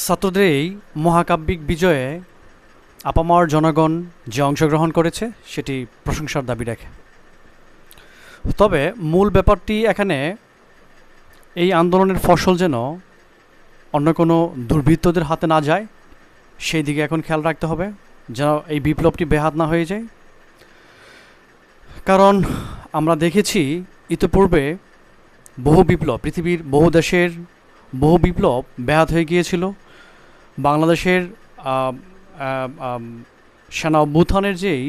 ছাত্রদের এই মহাকাব্যিক বিজয়ে আপামার জনগণ যে অংশগ্রহণ করেছে, সেটি প্রশংসার দাবি রাখে। তবে মূল ব্যাপারটি এখানে, এই আন্দোলনের ফসল যেন অন্য কোনো দুর্বৃত্তদের হাতে না যায়, সেই দিকে এখন খেয়াল রাখতে হবে, যেন এই বিপ্লবটি বেহাত না হয়ে যায়। কারণ আমরা দেখেছি, ইতিপূর্বে বহু বিপ্লব, পৃথিবীর বহু দেশের বহু বিপ্লব ব্যাহত হয়ে গিয়েছিল। বাংলাদেশের সেনা অভ্যুত্থানের যেই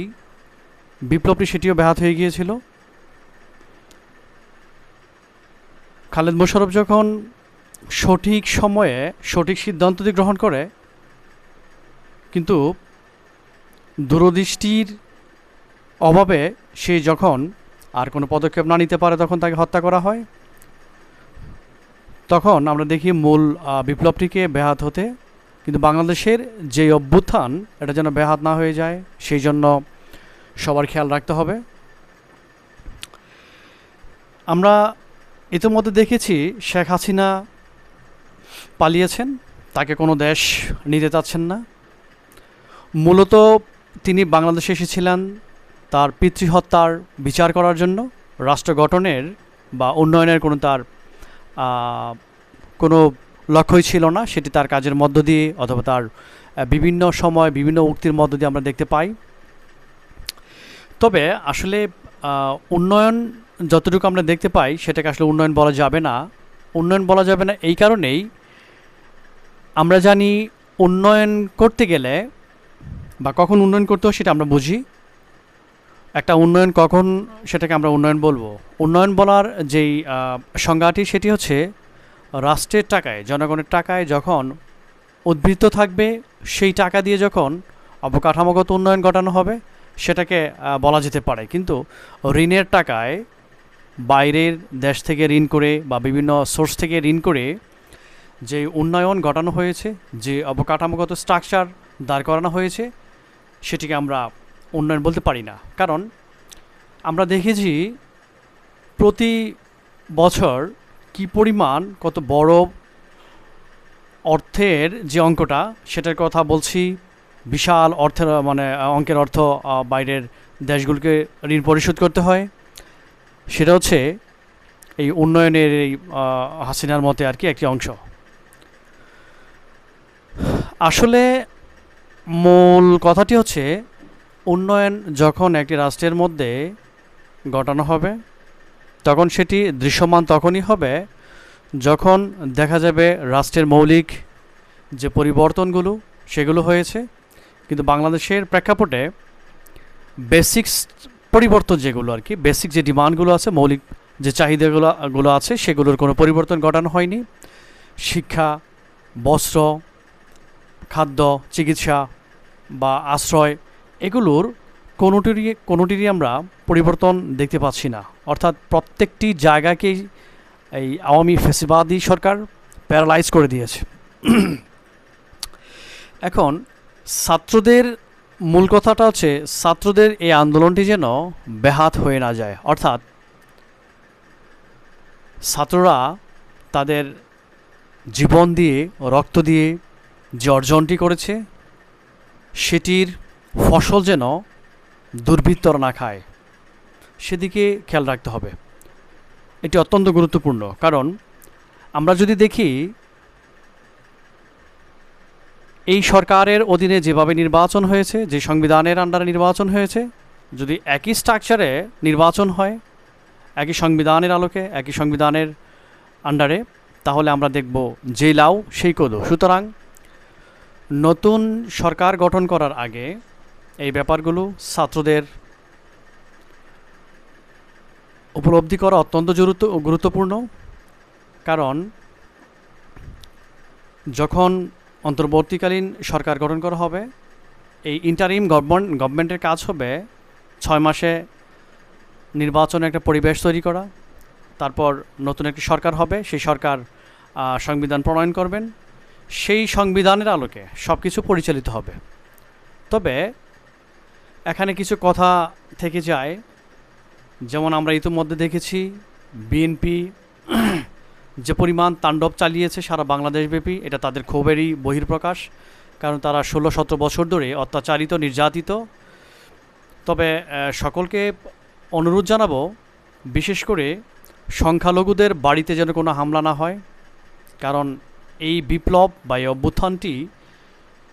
বিপ্লবটি সেটিও ব্যাহত হয়ে গিয়েছিল। খালেদ মোশারফ যখন সঠিক সময়ে সঠিক সিদ্ধান্তটি গ্রহণ করে, কিন্তু দূরদৃষ্টির অভাবে সে যখন আর কোনো পদক্ষেপ না নিতে পারে তখন তাকে হত্যা করা হয়। তখন আমরা দেখি মূল বিপ্লবটিকে ব্যাহাত হতে কিন্তু বাংলাদেশের যে অভ্যুত্থান, এটা যেন ব্যাহাত না হয়ে যায়, সেই জন্য সবার খেয়াল রাখতে হবে। আমরা ইতিমধ্যে দেখেছি শেখ হাসিনা পালিয়েছেন, তাকে কোনো দেশ নিতে চাচ্ছেন না। মূলত তিনি বাংলাদেশে এসেছিলেন তার পিতৃহত্যার বিচার করার জন্য, রাষ্ট্র গঠনের বা উন্নয়নের কোনো তার কোনো লক্ষ্যই ছিল না। সেটি তার কাজের মধ্য দিয়ে অথবা তার বিভিন্ন সময়, বিভিন্ন উক্তির মধ্য দিয়ে আমরা দেখতে পাই। তবে আসলে উন্নয়ন যতটুকু আমরা দেখতে পাই, সেটাকে আসলে উন্নয়ন বলা যাবে না। উন্নয়ন বলা যাবে না এই কারণেই আমরা জানি উন্নয়ন করতে গেলে বা কখন উন্নয়ন করতে হয় সেটা আমরা বুঝি। একটা উন্নয়ন কখন সেটাকে আমরা উন্নয়ন বলব। উন্নয়ন বলার যেই সংজ্ঞাটি সেটি হচ্ছে রাষ্ট্রের টাকায়, জনগণের টাকায় যখন উদ্বৃত্ত থাকবে, সেই টাকা দিয়ে যখন অবকাঠামোগত উন্নয়ন ঘটানো হবে, সেটাকে বলা যেতে পারে। কিন্তু ঋণের টাকায় বাইরের দেশ থেকে ঋণ করে বা বিভিন্ন সোর্স থেকে ঋণ করে যে উন্নয়ন ঘটানো হয়েছে, যে অবকাঠামোগত স্ট্রাকচার দাঁড় করানো হয়েছে, সেটিকে আমরা উন্নয়ন বলতে পারি না। কারণ আমরা দেখেছি প্রতি বছর কি পরিমাণ, কত বড় অর্থের যে অঙ্কটা, সেটার কথা বলছি। বিশাল অর্থের মানে অঙ্কের অর্থ বাইরের দেশগুলোকে ঋণ পরিশোধ করতে হয়। সেটা হচ্ছে এই উন্নয়নের এই হাসিনার মতে আর কি একটি অংশ। আসলে মূল কথাটি হচ্ছে, উন্নয়ন যখন একটি রাষ্ট্রের মধ্যে ঘটানো হবে তখন সেটি দৃশ্যমান তখনই হবে যখন দেখা যাবে রাষ্ট্রের মৌলিক যে পরিবর্তনগুলো, সেগুলো হয়েছে। কিন্তু বাংলাদেশের প্রেক্ষাপটে বেসিক্স পরিবর্তন যেগুলো আর কি বেসিক যে ডিমান্ডগুলো আছে, মৌলিক যে চাহিদাগুলো, গুলো আছে, সেগুলোর কোনো পরিবর্তন ঘটানো হয়নি। শিক্ষা, বস্ত্র, খাদ্য, চিকিৎসা বা আশ্রয়, এগুলোর কোনোটিরই কোনোটিরই আমরা পরিবর্তন দেখতে পাচ্ছি না। অর্থাৎ প্রত্যেকটি জায়গাকেই এই আওয়ামী ফেসিবাদী সরকার প্যারালাইজ করে দিয়েছে। এখন ছাত্রদের মূল কথাটা হচ্ছে, ছাত্রদের এই আন্দোলনটি যেন ব্যাহাত হয়ে না যায়। অর্থাৎ ছাত্ররা তাদের জীবন দিয়ে, রক্ত দিয়ে যে অর্জনটি করেছে, সেটির ফসল যেন দুর্বৃত্তরা না খায়। সেদিকে খেয়াল রাখতে হবে। এটি অত্যন্ত গুরুত্বপূর্ণ, কারণ আমরা যদি দেখি, এই সরকারের অধীনে যেভাবে নির্বাচন হয়েছে, যে সংবিধানের আন্ডারে নির্বাচন হয়েছে, যদি একই স্ট্রাকচারে নির্বাচন হয়, একই সংবিধানের আলোকে, একই সংবিধানের আন্ডারে, তাহলে আমরা দেখব যে লাও সেই কদু। সুতরাং নতুন সরকার গঠন করার আগে এই ব্যাপারগুলো ছাত্রদের উপলব্ধি করা অত্যন্ত গুরুত্ব গুরুত্বপূর্ণ। কারণ, যখন অন্তর্বর্তীকালীন সরকার গঠন করা হবে, এই ইন্টারিম গভর্নমেন্ট গভর্নমেন্টের কাজ হবে ছয় মাসে নির্বাচনের একটা পরিবেশ তৈরি করা, তারপর নতুন একটি সরকার হবে, সেই সরকার সংবিধান প্রণয়ন করবেন। সেই সংবিধানের আলোকে সব কিছু পরিচালিত হবে। তবে, এখানে কিছু কথা থেকে যায় যেমন আমরা ইতিমধ্যে দেখেছি বিএনপি যে পরিমাণ তাণ্ডব চালিয়েছে সারা বাংলাদেশব্যাপী, এটা তাদের ক্ষোভেরই বহির্প্রকাশ কারণ তারা ষোলো সতেরো বছর ধরে অত্যাচারিত, নির্যাতিত। তবে সকলকে অনুরোধ জানাব, বিশেষ করে সংখ্যালঘুদের বাড়িতে যেন কোনো হামলা না হয়, কারণ এই বিপ্লব বা এই অভ্যুত্থানটি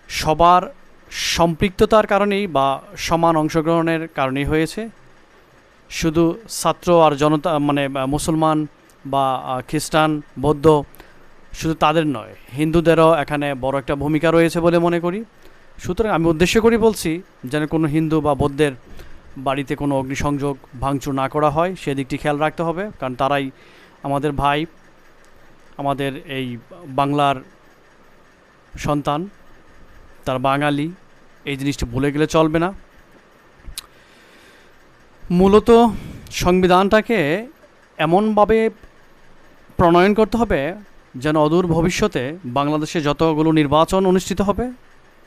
সবার সম্পৃক্ততার কারণেই বা সমান অংশগ্রহণের কারণেই হয়েছে। শুধু ছাত্র আর জনতা মানে মুসলমান বা খ্রিস্টান, বৌদ্ধ, শুধু তাদের নয়, হিন্দুদেরও এখানে বড় একটা ভূমিকা রয়েছে বলে মনে করি। সুতরাং আমি উদ্দেশ্য করে বলছি, যেন কোনো হিন্দু বা বৌদ্ধের বাড়িতে কোনো অগ্নিসংযোগ ভাঙচুর না করা হয় সেদিকটি খেয়াল রাখতে হবে, কারণ তারাই আমাদের ভাই, আমাদের এই বাংলার সন্তান, তার বাঙালি, এই জিনিসটি ভুলে গেলে চলবে না। মূলত সংবিধানটাকে এমনভাবে প্রণয়ন করতে হবে যেন অদূর ভবিষ্যতে বাংলাদেশে যতগুলো নির্বাচন অনুষ্ঠিত হবে,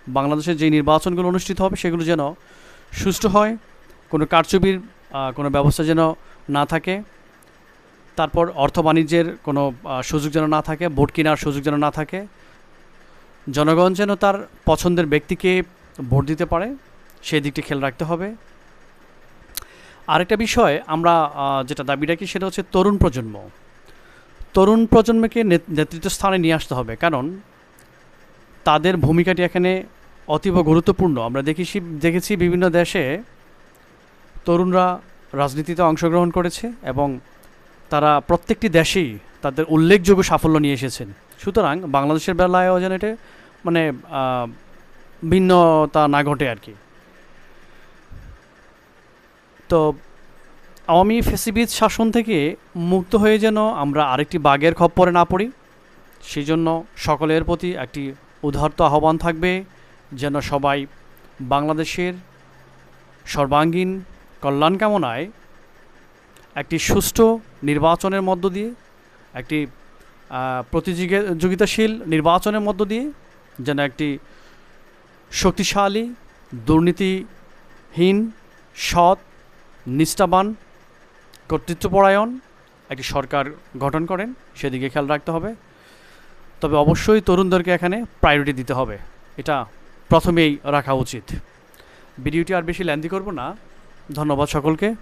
বাংলাদেশে যে নির্বাচনগুলো অনুষ্ঠিত হবে সেগুলো যেন সুষ্ঠু হয়, কোনো কারচুপির কোনো ব্যবস্থা যেন না থাকে, তারপর অর্থ বাণিজ্যের কোনো সুযোগ যেন না থাকে, ভোট কেনার সুযোগ যেন না থাকে, জনগণ যেন তার পছন্দের ব্যক্তিকে ভোট দিতে পারে, সেই দিকটি খেয়াল রাখতে হবে। আরেকটা বিষয় আমরা যেটা দাবি রাখি সেটা হচ্ছে তরুণ প্রজন্ম। তরুণ প্রজন্মকে নেত- নেতৃত্ব স্থানে নিয়ে আসতে হবে। কারণ তাদের ভূমিকাটি এখানে অতীব গুরুত্বপূর্ণ। আমরা দেখেছি দেখেছি বিভিন্ন দেশে তরুণরা রাজনীতিতে অংশগ্রহণ করেছে এবং তারা প্রত্যেকটি দেশেই তাদের উল্লেখযোগ্য সাফল্য নিয়ে এসেছেন। সুতরাং বাংলাদেশের বেলায়ও যেন এটা মানে ভিন্নতা না ঘটে আর কি। তো আওয়ামী ফেসিবিদ শাসন থেকে মুক্ত হয়ে যেন আমরা আরেকটি বাঘের খপ্পরে না পড়ি সেই জন্য সকলের প্রতি একটি উদাহরত আহ্বান থাকবে যেন সবাই বাংলাদেশের সর্বাঙ্গীন কল্যাণ কামনায় একটি সুষ্ঠু নির্বাচনের মধ্য দিয়ে, একটি প্রতিযোগিতাশীল নির্বাচনের মধ্য দিয়ে যেন একটি শক্তিশালী, দুর্নীতিহীন, সৎ নিষ্ঠাবান, কর্তৃত্বপরায়ণ একটি সরকার গঠন করেন, সেদিকে খেয়াল রাখতে হবে। তবে অবশ্যই তরুণদেরকে এখানে প্রায়োরিটি দিতে হবে। এটা প্রথমেই রাখা উচিত। ভিডিওটি আর বেশি ল্যান্দি করব না। ধন্যবাদ সকলকে।